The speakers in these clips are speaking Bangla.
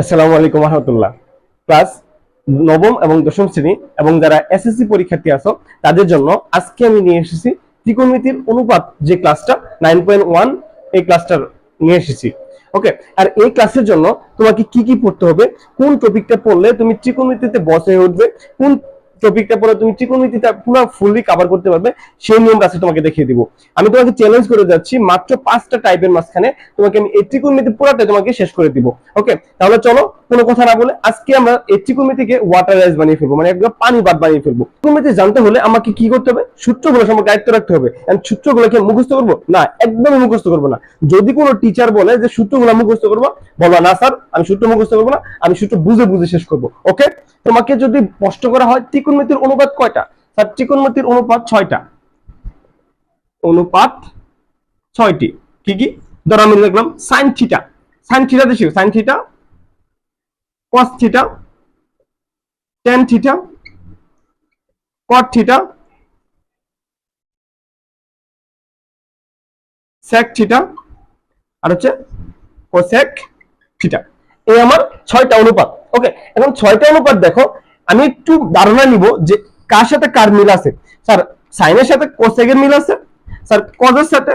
আসসালামু আলাইকুম রহমতুল্লাহ ক্লাস নবম এবং দশম শ্রেণি এবং যারা এসএসসি পরীক্ষার্থী আছো, তাদের জন্য আজকে আমি নিয়ে এসেছি ত্রিকোণমিতির অনুপাত যে ক্লাসটা নাইন পয়েন্ট ওয়ান এই ক্লাসটার নিয়ে এসেছি। ওকে আর এই ক্লাসের জন্য তোমাকে কি কি পড়তে হবে? কোন টপিকটা পড়লে তুমি ত্রিকোণমিতিতে বসে উঠবে? কোন টপিকটা পড়ে তুমি ত্রিকোণমিতিটা পুরো ফুললি কভার করতে পারবে, সেই নিয়মটা আজকে তোমাকে দেখিয়ে দিব। আমি তোমাকে চ্যালেঞ্জ করে যাচ্ছি মাত্র পাঁচটা টাইপের মাঝখানে, তোমাকে আমি এই ত্রিকোণমিতি পুরোটা তোমাকে শেষ করে দিব ওকে তাহলে চলো, কোনো কথা না বলে আজকে আমরা এই ত্রিকোণমিতিকে ওয়াটার রাইস বানিয়ে ফেলব মানে একদম পানি বাদ বানিয়ে ফেলব। ত্রিকোণমিতি জানতে হলে আমাকে কি করতে হবে? সূত্রগুলো সম্পর্কে দায়িত্ব রাখতে হবে। And সূত্রগুলোকে মুখস্থ করব? না, একদমই মুখস্থ করব না। যদি কোনো টিচার বলে যে সূত্রগুলো মুখস্থ করব বলবা না স্যার আমি সূত্র মুখস্থ করব না, আমি সূত্র বুঝে বুঝে শেষ করব ওকে তোমাকে যদি প্রশ্ন করা হয়, ত্রিকোণমিতির অনুপাত কয়টা? স্যার, ত্রিকোণমিতির অনুপাত ছয়টা। অনুপাত ছয়টি। কি কি? ধরো আমি লিখলাম সাইন থিটা সাইন থিটা দেখি sine theta cos theta tan theta cot theta sec theta আর হচ্ছে কোসেক থিটা এই আমার ছয়টা অনুপাত। ওকে এখন ছয়টা অনুপাত দেখো, আমি একটু ধারণা নিব যে কার সাথে কার মিল আছে। স্যার সাইনের সাথে কোসেকের মিল আছে স্যার কজের সাথে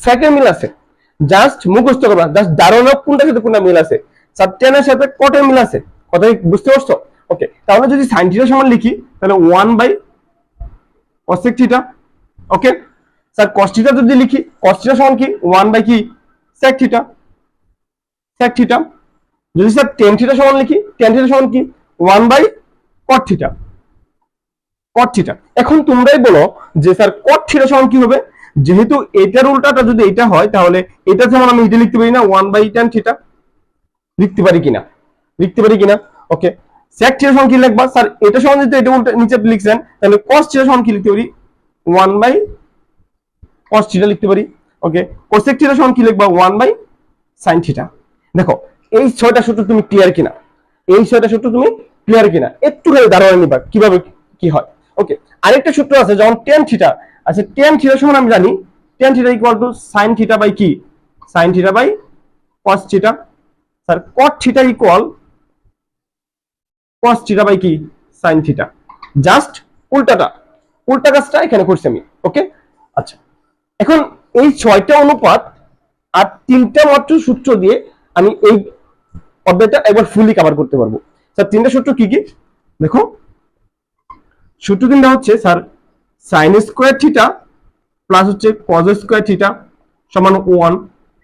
সেকের মিল আছে। জাস্ট মুখস্থ করবা জাস্ট ধারণা কোনটার সাথে কোনটা মিল আছে। স্যার টেনের সাথে কটের মিল আছে কথা বুঝতে পারছ? ওকে তাহলে যদি সাইন থিটা সমান লিখি, তাহলে one by cosec theta okay sir theta যদি লিখি থিটা সমান কি? ওয়ান বাই কি? sec থিটা sec থিটা যদি স্যার tan থিটা সমান লিখি, tan থিটা সমান কি? One by cot theta cot theta এখন তোমরাই বলো যে স্যার cot থিটা সমান কি হবে? যেহেতু এটার উল্টাটা যদি এটা হয়, তাহলে এটা যেমন আমি এটা লিখতে পারি না ওয়ান বাই টেন থিটা লিখতে পারি কিনা? লিখতে পারি কিনা? ওকে sec থিটা সমান কি লিখবা? স্যার, এটা সমান যদি এটা উল্টা নিচে লিখছেন, তাহলে cos থিটা সমান কি লিখতে পারি? ওয়ান বাই cos থিটা লিখতে পারি। ওকে কোসেক থিটা সমান কি লিখবা? ওয়ান বাই sin থিটা দেখো এই ছয়টা সূত্র তুমি ক্লিয়ার কিনা? এই ছয়টা সূত্র তুমি ক্লিয়ার কিনা? একটু খালি ধারণা নিবা, কীভাবে কি হয়? ওকে আরেকটা সূত্র আছে, যেমন টেন থিটা আচ্ছা টেন থিটার সমান আমি জানি tan theta equal to sine theta by কি? Sine theta by cos theta sir cot theta equal cos theta by কি? সাইন থিটা জাস্ট উল্টাটা। উল্টা কাজটা এখানে করছি আমি ওকে আচ্ছা এখন এই ছয়টা অনুপাত আর তিনটা মাত্র সূত্র দিয়ে আমি এই অধ্যায়টা একবার ফুলি কভার করতে পারব। স্যার, তিনটা সূত্র কি কি? দেখো, সূত্র তিনটা হচ্ছে, sir sine square theta plus হচ্ছে কজ স্কোয়ার থিটা সমান ওয়ান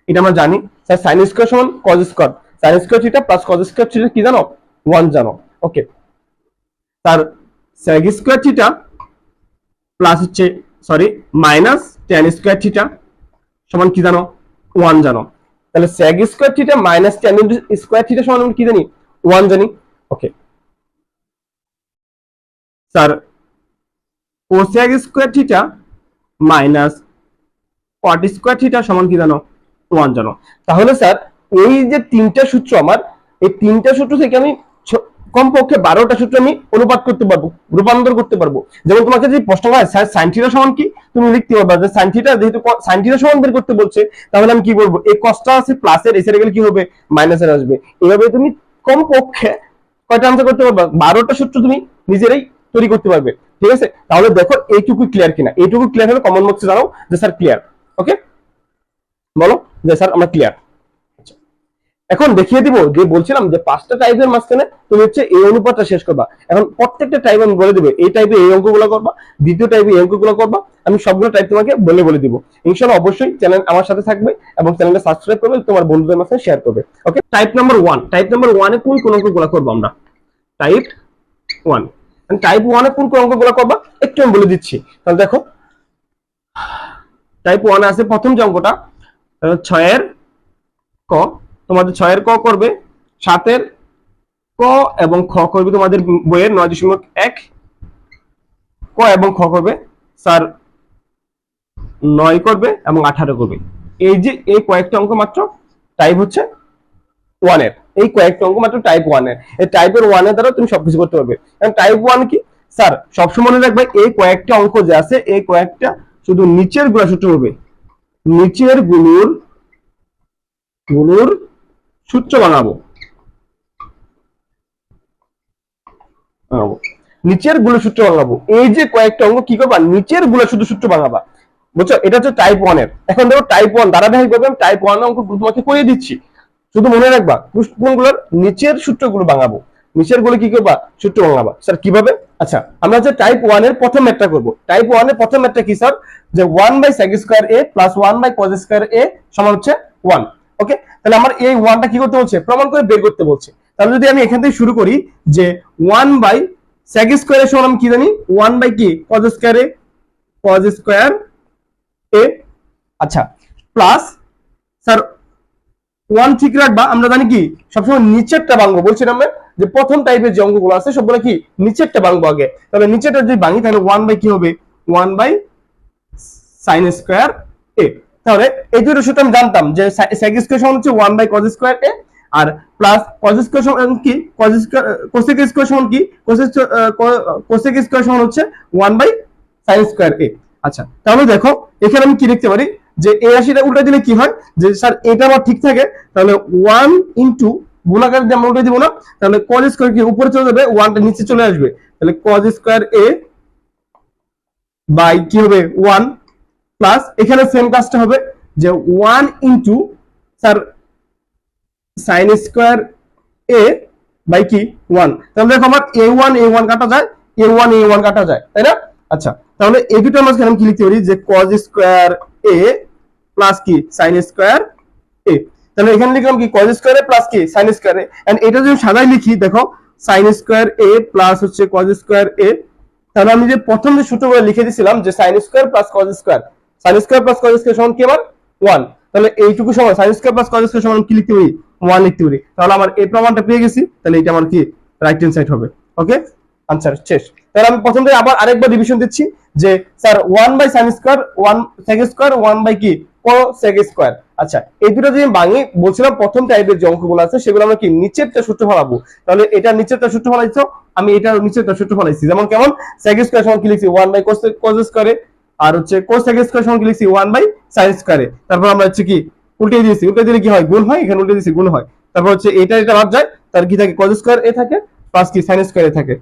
এটা আমরা জানি। স্যার সাইন স্কোয়ার সমান cos square sine square theta plus cos square theta কি জানো? ওয়ান জানো। ওকে তার স্যাগ স্কোয়ার থিটা প্লাস হচ্ছে sorry minus tan square theta সমান কি জানো? ওয়ান জানো। তাহলে sec square theta minus tan square theta সমান আমরা কি জানি? 1 জানি। Okay sir cosec square theta minus cot square theta সমান কি জানো? 1 জানো। তাহলে স্যার এই যে তিনটা সূত্র আমার, এই তিনটা সূত্র থেকে আমি কমপক্ষে বারোটা সূত্র আমি অনুপাত করতে পারব, রূপান্তর করতে পারব। যেমন তোমাকে যদি প্রশ্ন হয় স্যার সমান কি? তুমি লিখতে পারবা যে সাইন থিটা যেহেতু সাইন থিটা সমান বের করতে বলছে, তাহলে আমি কি বলব? এই কষ্টটা আছে প্লাসের এসে গেলে কি হবে? মাইনাসের আসবে। এভাবে তুমি কমপক্ষে কয়টা আনসার করতে পারবা? বারোটা সূত্র তুমি নিজেরাই তৈরি করতে পারবে। ঠিক আছে? তাহলে দেখো এইটুকু ক্লিয়ার কিনা। এইটুকু ক্লিয়ার হলে কমন বক্সে জানাও যে স্যার ক্লিয়ার ওকে বলো, যে স্যার আমরা ক্লিয়ার এখন দেখিয়ে দিব যে বলছিলাম যে পাঁচটা টাইপের মাঝখানে তুমি হচ্ছে এই অনুপাতটা শেষ করবা। এখন প্রত্যেকটা টাইপ আমি বলে দিব, এই টাইপে এই অঙ্কগুলো করবা, দ্বিতীয় টাইপে এই অঙ্কগুলো করবা, আমি সবগুলো টাইপ তোমাকে বলে বলে দিব। ইনশাআল্লাহ অবশ্যই চ্যানেল আমার সাথে থাকবে এবং চ্যানেলটা সাবস্ক্রাইব করবে, তোমার বন্ধুদের মাঝে শেয়ার করবে। Okay type number one type number ওয়ানে কোন কোন অঙ্কগুলো করব আমরা? টাইপ ওয়ান টাইপ ওয়ানে কোন কোন অঙ্কগুলো করবা? একটু আমি বলে দিচ্ছি। তাহলে দেখো টাইপ ওয়ানে আছে প্রথম যে অঙ্কটা ছয়ের ক তোমাদের ছয়ের ক করবে, সাতের ক এবং খ করবে তোমাদের বইয়ের নয় দশমিক এক। ক এবং খ করবে, স্যার নয় করবে এবং আঠারো করবে। এই যে এই কয়েকটা অঙ্ক মাত্র টাইপ হচ্ছে ওয়ানের এই কয়েকটা অঙ্ক মাত্র টাইপ ওয়ানের এই টাইপের ওয়ানের দ্বারা তুমি সবকিছু করতে পারবে। টাইপ ওয়ান কি? স্যার, সবসময় মনে রাখবে এই কয়েকটা অঙ্ক যে আছে, এই কয়েকটা শুধু নিচেরগুলা সূত্র হবে। নিচেরগুলোর গুলোর সূত্র বানাবো। নিচেরগুলো সূত্র বানাবো। এই যে কয়েকটা অঙ্গ কি করবা? নিচেরগুলো শুধু সূত্র বানাবা। বুঝছ? এটা হচ্ছে টাইপ ওয়ানের। এখন দেখো টাইপ ওয়ান ধারাবাহিক ভাবে আমি টাইপ ওয়ান অঙ্ক তোমাকে করিয়ে দিচ্ছি। শুধু মনে রাখবা কোনগুলোর নিচের সূত্রগুলো বাঙাবো নিচেরগুলো কি করবা? সূত্র বাঙাবা স্যার, কীভাবে? আচ্ছা আমরা যে টাইপ ওয়ানের প্রথম ম্যাটটা করব। টাইপ ওয়ানের প্রথম ম্যাটটা কি, স্যার? যে one by sec square A plus one by cos square A সমান হচ্ছে ওয়ান ওকে তাহলে আমার এই ওয়ানটা কি করতে বলছে? প্রমাণ করে বের করতে বলছে। তাহলে যদি আমি এখান থেকে শুরু করি যে ওয়ান বাই সেক স্কোয়ার এর সমান আমি কি জানি? ওয়ান বাই কি? Cos square cos square A? আচ্ছা প্লাস স্যার ওয়ান ঠিক রাখবা আমরা জানি কি? সবসময় নিচেরটা ভাঙবো। বলছিলাম যে প্রথম টাইপের যে অঙ্কগুলো আছে, সবগুলো কি? নিচেরটা ভাঙবো আগে। তাহলে নিচেরটা যদি ভাঙি, তাহলে ওয়ান বাই কি হবে? One by sine square A. তাহলে এই দুটো সূত্র আমি জানতাম যে সেক স্কোয়ার সমান হচ্ছে one by cos square A R plus cos square সমান কি? কজ স্কোয়ার কোসেক স্কোয়ার সমান কি? কোসেক স্কোয়ার সমান হচ্ছে one by sine square A আচ্ছা তাহলে দেখো, এখানে আমি কি লিখতে পারি? যে এই রাশিটা উল্টা দিলে কি হয়? যে স্যার এটা আমার ঠিক থাকে, তাহলে ওয়ান ইন্টু গুণাকার দিয়ে আমরা উল্টে দিব না, তাহলে কজ স্কোয়ার কি উপরে চলে যাবে? ওয়ানটা নিচে চলে আসবে। তাহলে কজ স্কোয়ার এ বাই কি হবে? ওয়ান প্লাস এখানে সেম কাজটা হবে যে one into sir sine square A by কি? ওয়ান তাহলে দেখো আমার এ ওয়ান এ ওয়ান কাটা যায় এ ওয়ান এ ওয়ান কাটা যায়, তাই না? আচ্ছা তাহলে এই দুটো মাঝখানে আমি কি লিখতে পারি? যে কজ স্কোয়ার এ প্লাস কি? সাইন স্কোয়ার এ তাহলে এখানে লিখলাম কি? কজ স্কোয়ার এ প্লাস কি? সাইন স্কোয়ার এ এন্ড এটা যদি সাদাই লিখি, দেখো সাইন স্কোয়ার এ প্লাস হচ্ছে কজ স্কোয়ার এ তাহলে আমি যে প্রথম যে সূত্রগুলো লিখে দিয়েছিলাম যে sine square plus cos square sine square plus সমান কি আমার? ওয়ান তাহলে এইটুকু সময় সাইন স্কোয়ার প্লাস কজ সমান কি লিখতে পারি? ওয়ান লিখতে পারি। তাহলে আমার এই প্রমাণটা পেয়ে গেছি। তাহলে এটা আমার কি? রাইট হ্যান্ড সাইড হবে। ওকে আনসার শেষ। তাহলে আমি প্রথম থেকে আবার আরেকবার ডিভিশন দিচ্ছি যে sir one by sine square one sec square one by কি? কো সেক আচ্ছা এই দুটো যদি ভাঙি, বলছিলাম প্রথম টাইপের যে অঙ্কগুলো আছে, সেগুলো আমরা কি নিচেরটা সূত্র ফলাবো? তাহলে এটা নিচেরটা সূত্র ফলাইছো, আমি এটা নিচেরটা সূত্র ফলাইছি। যেমন কেমন? সেক স্কোয়ার সমান কি লিখছি? ওয়ান বাই কোস আর হচ্ছে কোস সেক স্কোয়ার সমান কি লিখছি? ওয়ান বাই সাইন স্কোয়ারে তারপর আমরা হচ্ছে কি, উল্টে দিয়েছি। উল্টে দিলে কি হয়? গুণ হয়? এখানে উল্টে দিয়েছি, গুণ হয়। তারপর হচ্ছে এটা এটা বাদ যায়, তার কি থাকে? কজ স্কোয়ার এ থাকে প্লাস কি? সাইন স্কোয়ার এ থাকে।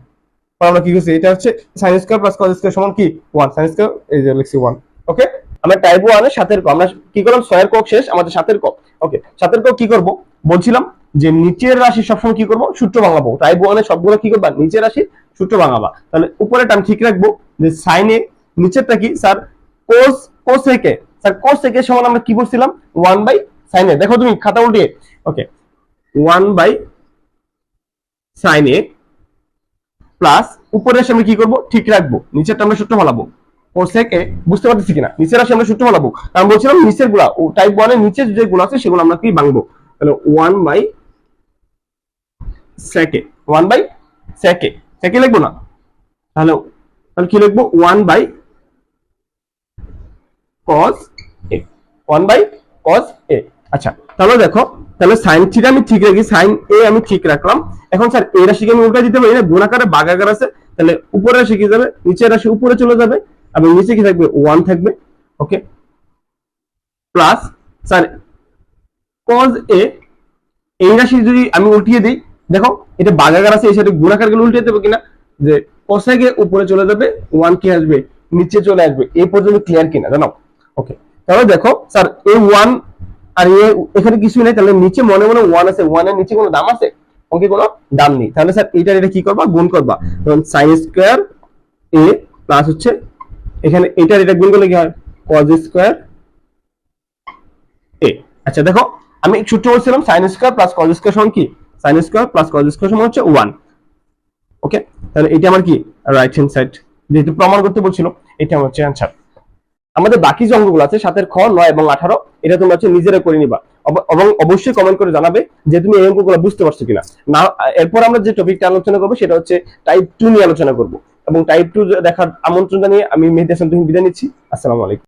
আমরা কি করছি? এটা হচ্ছে sine square plus cos square সমান কি? ওয়ান সাইন স্কোয়ার এই যে লিখছি ওয়ান ওকে আমরা টাইপ ওয়ানের সাতের ক। আমরা কি করলাম? ছয়ের কক শেষ, আমাদের সাতের ক। ওকে সাতের ক কি করব? বলছিলাম যে নিচের রাশি সবসময় কি করব? সূত্র ভাঙাবো। টাইপ ওয়ানের সবগুলো কি করবা? নিচের রাশি সূত্র ভাঙাবা। তাহলে উপরেটা আমি ঠিক রাখব যে সাইনে নিচেরটা কি? Sir cos cosec sir cosec সমান আমরা কি বলছিলাম ওয়ান বাই সাইনে দেখো তুমি, খাতা উল্টিয়ে। ওকে ওয়ান বাই সাইনে প্লাস উপরে রাশি আমরা কি করব? ঠিক রাখব। নিচেরটা আমরা সূত্র ফলাবো কোসেক এ বুঝতে পারতেছি কিনা? নিচের রাশি আমরা সূত্র ফলাবো কারণ বলছিলাম নিচেরগুলা টাইপ ওয়ানের নিচের যে গুলো আছে সেগুলো আমরা কি ভাঙবো তাহলে ওয়ান বাই সেকে ওয়ান বাই সেকে সেকে লিখব না? তাহলে তাহলে কি লিখব? One by cos A one by cos A আচ্ছা তাহলে দেখো, তাহলে সাইন থিটা আমি ঠিক রাখি সাইন এ আমি ঠিক রাখলাম। এখন স্যার এই রাশিকে আমি উল্টা দিতে পারি না, গুণাকারে আছে, তাহলে উপরে রাশি কি যাবে? নিচের রাশি উপরে চলে যাবে, এবং নিচে কি থাকবে? থাকবে okay plus sir cos A এই রাশি যদি আমি উল্টিয়ে দিই, দেখো, এটা বাগাকার আছে, এই সাথে গুণাকার গেলে উল্টে দেবো কিনা? যে কোসেকে উপরে চলে যাবে ওয়ান কি আসবে? নিচে চলে আসবে এই পর্যন্ত ক্লিয়ার কিনা, জানো? ওকে তাহলে দেখো স্যার এ ওয়ান আর এ এখানে কিছুই নেই, তাহলে নিচে মনে মনে ওয়ান আছে ওয়ানের নিচে কোনো দাম আছে? অঙ্কে কোনো দাম নেই। তাহলে স্যার এইটার এটা কি করবা? গুণ করবা। তখন সাইন স্কোয়ার এ প্লাস হচ্ছে, এখানে এটার এটা গুণ করলে কি হয়? কজ স্কোয়ার এ আচ্ছা দেখো, আমি সূত্র বলছিলাম sine square plus cos square সমান কি? Sine square plus cos square সমান হচ্ছে ওয়ান ওকে তাহলে এটা আমার কি? রাইট হ্যান্ড সাইড যেহেতু প্রমাণ করতে বলছিল, এটা আমার হচ্ছে অ্যান্সার আমাদের বাকি যে অঙ্গগুলো আছে, সাতের খ, নয় এবং আঠারো, এটা তোমরা হচ্ছে নিজেরা করে নিবা। এবং অবশ্যই কমেন্ট করে জানাবে যে তুমি এই অঙ্কগুলো বুঝতে পারছ কিনা। না, এরপর আমরা যে টপিকটা আলোচনা করব, সেটা হচ্ছে টাইপ টু নিয়ে আলোচনা করব। এবং টাইপ টু দেখার আমন্ত্রণ জানিয়ে আমি মেহেদি হাসান তুমি বিদায় নিচ্ছি। আসসালামু আলাইকুম।